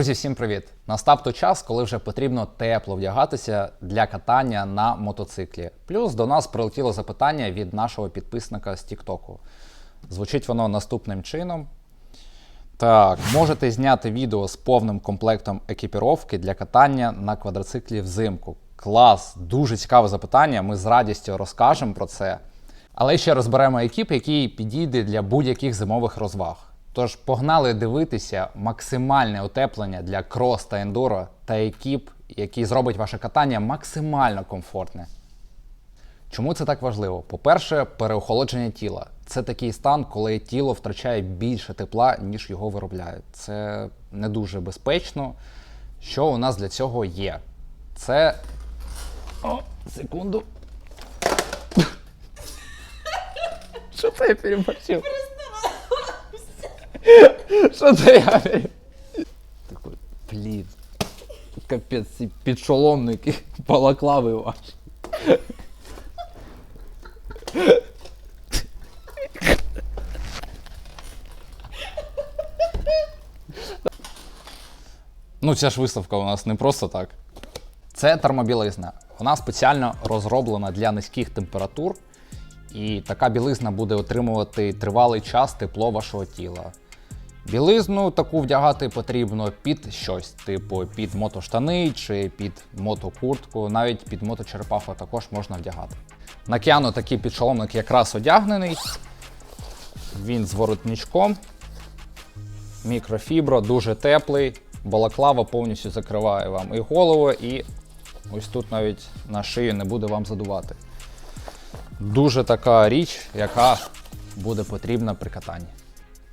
Друзі, всім привіт! Настав той час, коли вже потрібно тепло вдягатися для катання на мотоциклі. Плюс до нас прилетіло запитання від нашого підписника з Тіктоку. Звучить воно наступним чином. Так, можете зняти відео з повним комплектом екіпіровки для катання на квадроциклі взимку. Клас, дуже цікаве запитання. Ми з радістю розкажемо про це. Але ще розберемо екіп, який підійде для будь-яких зимових розваг. Тож погнали дивитися максимальне утеплення для крос та ендуро та екіп, який зробить ваше катання максимально комфортне. Чому це так важливо? По-перше, переохолодження тіла. Це такий стан, коли тіло втрачає більше тепла, ніж його виробляють. Це не дуже безпечно. Що у нас для цього є? Це. О, секунду. Що це я переборщив? Що це я? Такой, блін. Капець, ці підшоломники, балаклави ваші. Ну, ця ж виставка у нас не просто так. Це термобілизна. Вона спеціально розроблена для низьких температур, і така білизна буде отримувати тривалий час тепло вашого тіла. Білизну таку вдягати потрібно під щось, типу під мотоштани чи під мотокуртку, навіть під моточерепаху також можна вдягати. На Кіану такий підшоломник якраз одягнений. Він з воротничком. Мікрофібро, дуже теплий. Балаклава повністю закриває вам і голову, і ось тут навіть на шию не буде вам задувати. Дуже така річ, яка буде потрібна при катанні.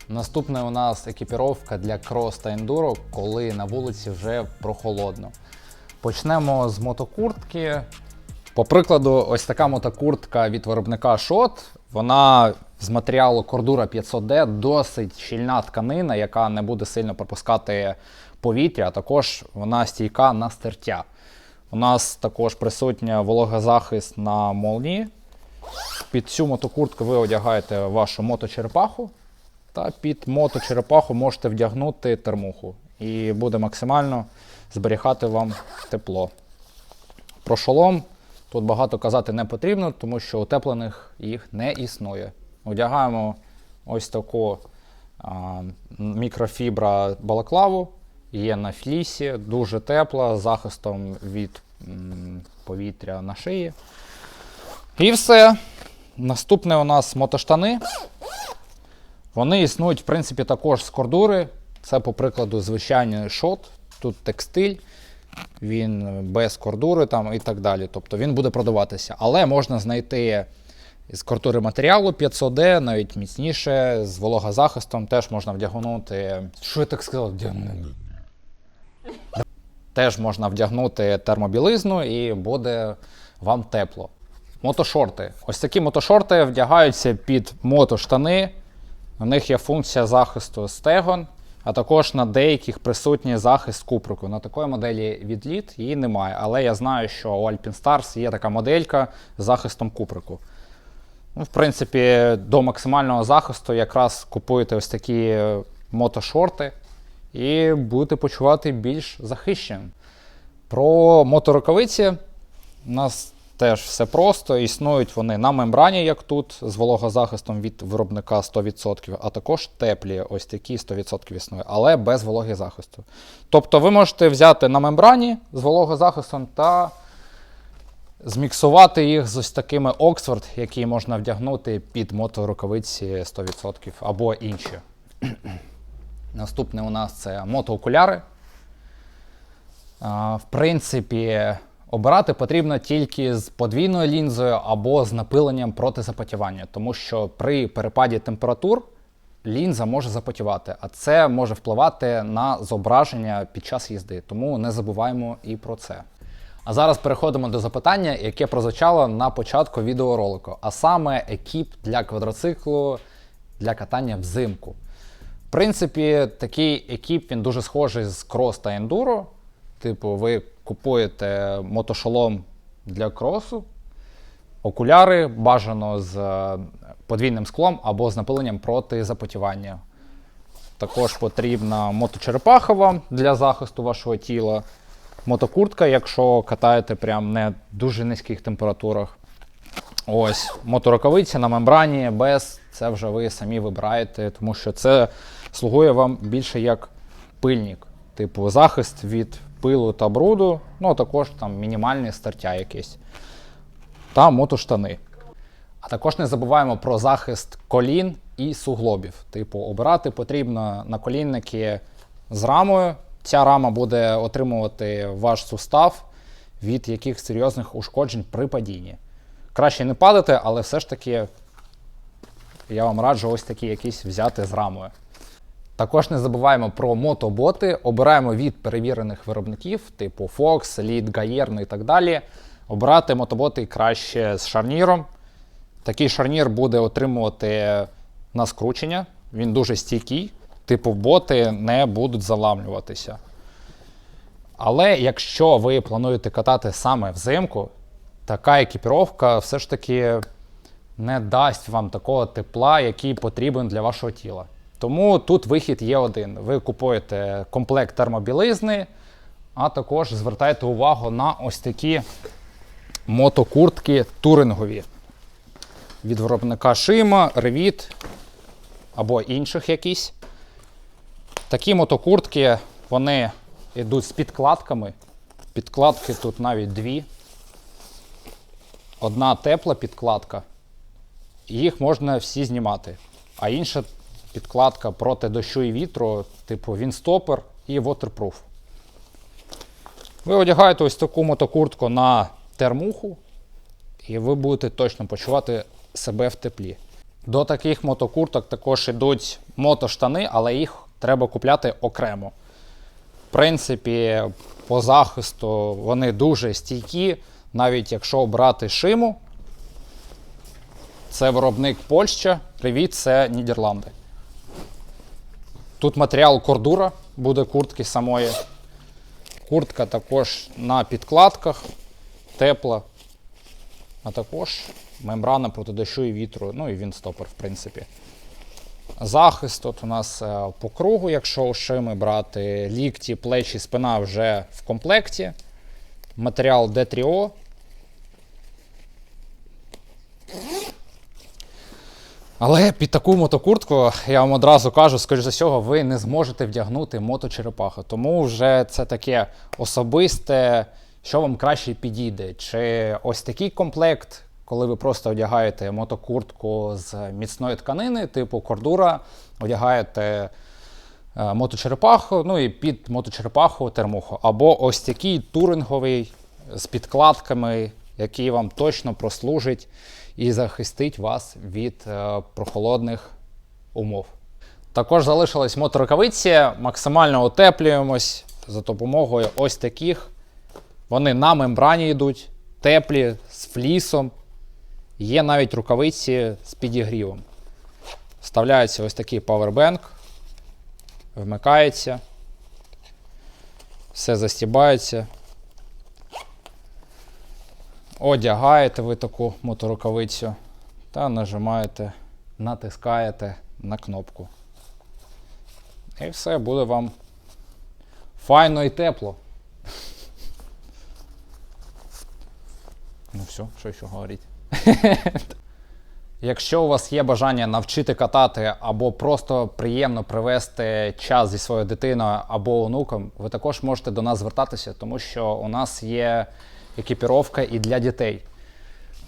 Наступне у нас екіпіровка для крос та ендуро, коли на вулиці вже прохолодно. Почнемо з мотокуртки. По прикладу, ось така мотокуртка від виробника Shot. Вона з матеріалу Cordura 500D, досить щільна тканина, яка не буде сильно пропускати повітря, а також вона стійка на стертя. У нас також присутня вологозахист на молнії. Під цю мотокуртку ви одягаєте вашу моточерепаху, та під моточерепаху можете вдягнути термуху. І буде максимально зберігати вам тепло. Про шолом тут багато казати не потрібно, тому що утеплених їх не існує. Одягаємо ось таку а, мікрофібра балаклаву, є на флісі, дуже тепла, з захистом від м, повітря на шиї. І все. Наступне у нас мотоштани. Вони існують, в принципі, також з кордури. Це, по прикладу, звичайний шот, тут текстиль, він без кордури там, і так далі. Тобто він буде продаватися. Але можна знайти з кордури матеріалу 500D, навіть міцніше, з вологозахистом теж можна вдягнути. Що я так сказав? Вдягнути. Теж можна вдягнути термобілизну і буде вам тепло. Мотошорти. Ось такі мотошорти вдягаються під мотоштани. У них є функція захисту стегон, а також на деяких присутній захист куприку. На такої моделі від літ її немає. Але я знаю, що у Alpine Stars є така моделька з захистом куприку. Ну, в принципі, до максимального захисту якраз купуєте ось такі е, мотошорти і будете почувати більш захищеним. Про моторукавиці у нас теж все просто. Існують вони на мембрані, як тут, з вологозахистом від виробника 100%, а також теплі, ось такі 100% існує, але без вологозахисту. Тобто ви можете взяти на мембрані з вологозахистом та зміксувати їх з ось такими Oxford, які можна вдягнути під моторукавиці 100% або інші. Наступне у нас це мотоокуляри. В принципі, обирати потрібно тільки з подвійною лінзою або з напиленням проти запотівання, тому що при перепаді температур лінза може запотівати, а це може впливати на зображення під час їзди. Тому не забуваємо і про це. А зараз переходимо до запитання, яке прозвучало на початку відеоролику, а саме екіп для квадроциклу для катання взимку. В принципі, такий екіп він дуже схожий з крос та ендуро. Типу, ви купуєте мотошолом для кросу, окуляри бажано з е, подвійним склом або з напиленням проти запотівання. Також потрібна моточерепаха вам для захисту вашого тіла. Мотокуртка, якщо катаєте прям не дуже низьких температурах. Ось, моторукавиці на мембрані, без, це вже ви самі вибираєте, тому що це слугує вам більше як пильник, типу захист від пилу та бруду, ну а також там мінімальне стартя якесь. Та мотоштани. А також не забуваємо про захист колін і суглобів. Типу, обирати потрібно наколінники з рамою. Ця рама буде отримувати ваш сустав від яких серйозних ушкоджень при падінні. Краще не падати, але все ж таки я вам раджу ось такі якісь взяти з рамою. Також не забуваємо про мотоботи. Обираємо від перевірених виробників, типу Fox, Elite, Gayer, і так далі. Обирати мотоботи краще з шарніром. Такий шарнір буде отримувати на скручення. Він дуже стійкий, типу боти не будуть заламлюватися. Але якщо ви плануєте катати саме взимку, така екіпіровка все ж таки не дасть вам такого тепла, який потрібен для вашого тіла. Тому тут вихід є один. Ви купуєте комплект термобілизни, а також звертайте увагу на ось такі мотокуртки турингові від виробника Шима, Revit або інших якісь. Такі мотокуртки, вони йдуть з підкладками. Підкладки тут навіть дві. Одна тепла підкладка, їх можна всі знімати. А інша підкладка проти дощу і вітру, типу Вінстопер і Waterproof. Ви одягаєте ось таку мотокуртку на термуху, і ви будете точно почувати себе в теплі. До таких мотокурток також йдуть мотоштани, але їх треба купляти окремо. В принципі, по захисту вони дуже стійкі, навіть якщо брати шиму. Це виробник Польща, привіт, це Нідерланди. Тут матеріал кордура буде куртки самої. Куртка також на підкладках, тепла, а також мембрана проти дощу і вітру, ну і він стопор, в принципі. Захист тут у нас е, по кругу, якщо у шими брати лікті, плечі, спина вже в комплекті. Матеріал D3O. Але під таку мотокуртку, я вам одразу кажу, скоріш за всього, ви не зможете вдягнути моточерепаху. Тому вже це таке особисте, що вам краще підійде. Чи ось такий комплект, коли ви просто одягаєте мотокуртку з міцної тканини, типу кордура, одягаєте е, моточерепаху, ну і під моточерепаху термуху. Або ось такий туринговий з підкладками, який вам точно прослужить і захистить вас від е, прохолодних умов. Також залишились моторукавиці, максимально утеплюємось за допомогою ось таких. Вони на мембрані йдуть, теплі, з флісом. Є навіть рукавиці з підігрівом. Вставляється ось такий павербенк, вмикається, все застібається. Одягаєте ви таку моторукавицю та нажимаєте, натискаєте на кнопку. І все буде вам файно і тепло. Ну все, що ще говорити. Якщо у вас є бажання навчити катати або просто приємно провести час зі своєю дитиною або онуком, ви також можете до нас звертатися, тому що у нас є екіпіровка і для дітей.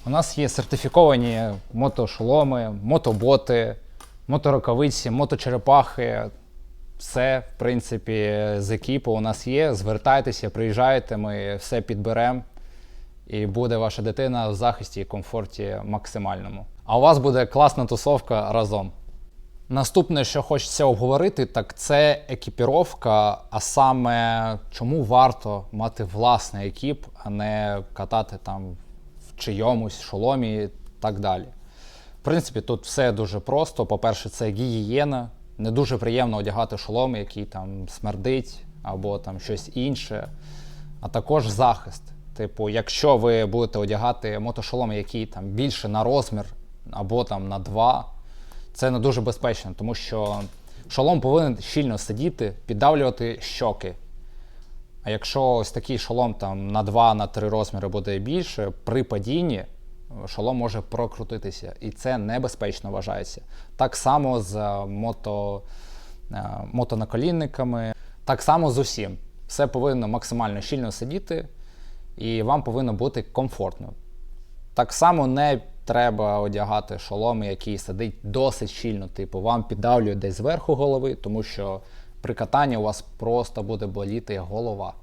У нас є сертифіковані мотошоломи, мотоботи, моторукавиці, моточерепахи. Все, в принципі, з екіпу у нас є. Звертайтеся, приїжджайте, ми все підберемо. І буде ваша дитина в захисті і комфорті максимальному. А у вас буде класна тусовка разом. Наступне, що хочеться обговорити, так це екіпіровка, а саме чому варто мати власний екіп, а не катати там в чийомусь шоломі і так далі. В принципі, тут все дуже просто. По-перше, це гігієна. Не дуже приємно одягати шолом, який там смердить, або там щось інше. А також захист. Типу, якщо ви будете одягати мотошолом, який там більше на розмір, або там на два, це не дуже безпечно, тому що Шолом повинен щільно сидіти, піддавлювати щоки. А якщо ось такий шолом там на 2 на 3 розміри буде більше, при падінні е, шолом може прокрутитися, і це небезпечно вважається. Так само з е, мото, е, мотонаколінниками, так само з усім. Все повинно максимально щільно сидіти, і вам повинно бути комфортно. Так само не треба одягати шолом, який сидить досить щільно, типу вам піддавлює десь зверху голови, тому що при катанні у вас просто буде боліти голова.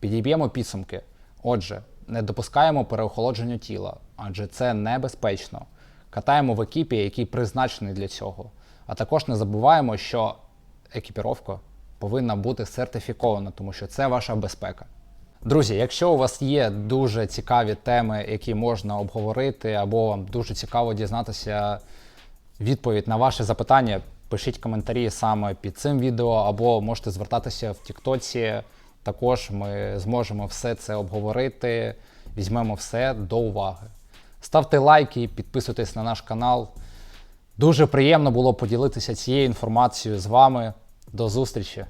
Підіб'ємо підсумки. Отже, не допускаємо переохолодження тіла, адже це небезпечно. Катаємо в екіпі, який призначений для цього. А також не забуваємо, що екіпіровка повинна бути сертифікована, тому що це ваша безпека. Друзі, якщо у вас є дуже цікаві теми, які можна обговорити, або вам дуже цікаво дізнатися відповідь на ваші запитання, пишіть коментарі саме під цим відео, або можете звертатися в Тіктоці. Також ми зможемо все це обговорити, візьмемо все до уваги. Ставте лайки, підписуйтесь на наш канал. Дуже приємно було поділитися цією інформацією з вами. До зустрічі!